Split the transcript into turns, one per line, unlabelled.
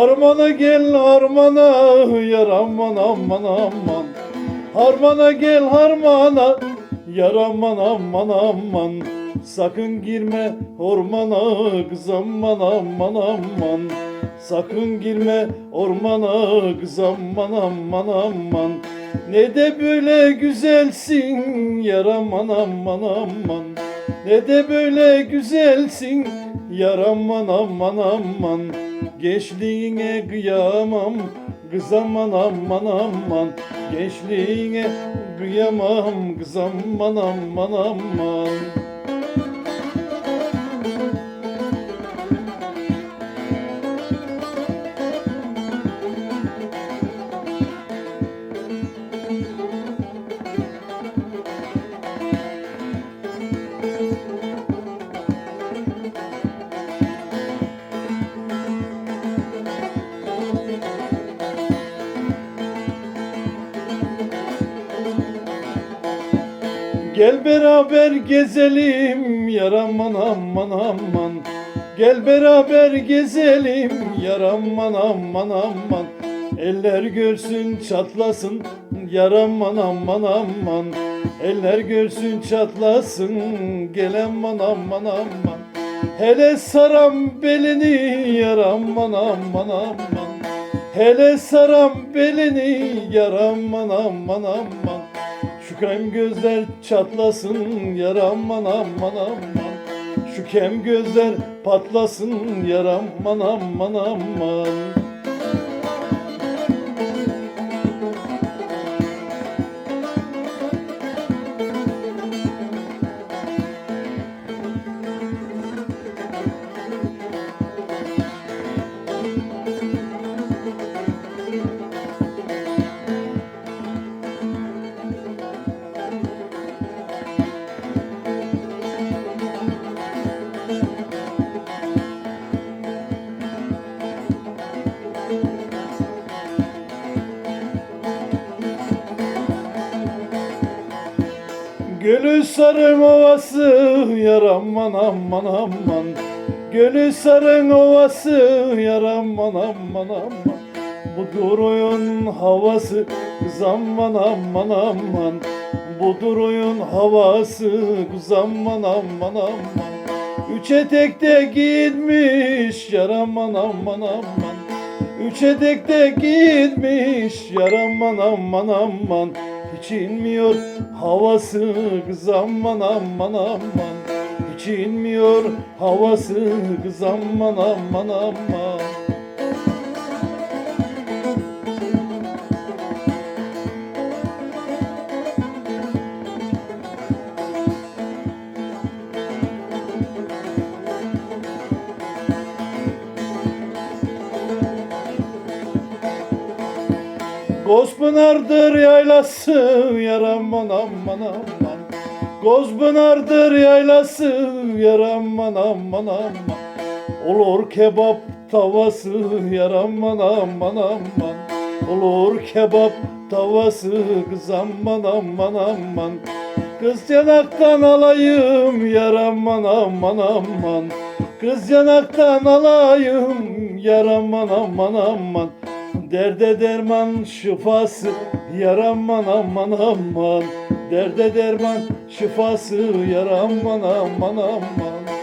Harmana gel harmana yar aman aman aman. Harmana gel harmana yar aman aman aman. Sakın girme ormana kız aman aman aman. Sakın girme ormana kız aman aman aman. Ne de böyle güzelsin yar aman aman aman Ne de böyle güzelsin yar aman aman. Aman Gençliğine kıyamam kız aman aman. Aman Gençliğine kıyamam kız aman aman aman Gel beraber gezelim yar aman aman Gel beraber gezelim yar aman aman Eller görsün çatlasın yar aman aman Eller görsün çatlasın gel aman aman aman. Hele saram belini yar aman aman Hele saram belini yar aman aman aman şu kem gözler çatlasın yar aman aman Şu kem gözler patlasın yar aman aman aman Gölü sarın ovası yar aman aman Gölü sarın ovası yar aman aman aman. Bu duruyun havası kız aman aman aman. Bu duruyun havası kız aman aman Üç etekte giyinmiş yar aman aman Üç etekte giyinmiş yar aman aman aman Hiç inmiyor havası kız aman aman. Aman Hiç inmiyor havası kız aman aman aman Gozpınar'dır yaylası yar aman aman Gozpınar'dır yaylası yar aman aman aman Olur kebap tavası yar aman aman Olur kebap tavası kız aman aman aman Kız yanaktan alayım yar aman aman Kız yanaktan alayım yar aman aman aman Derde derman şifası yar aman aman. Derde derman şifası yar aman aman aman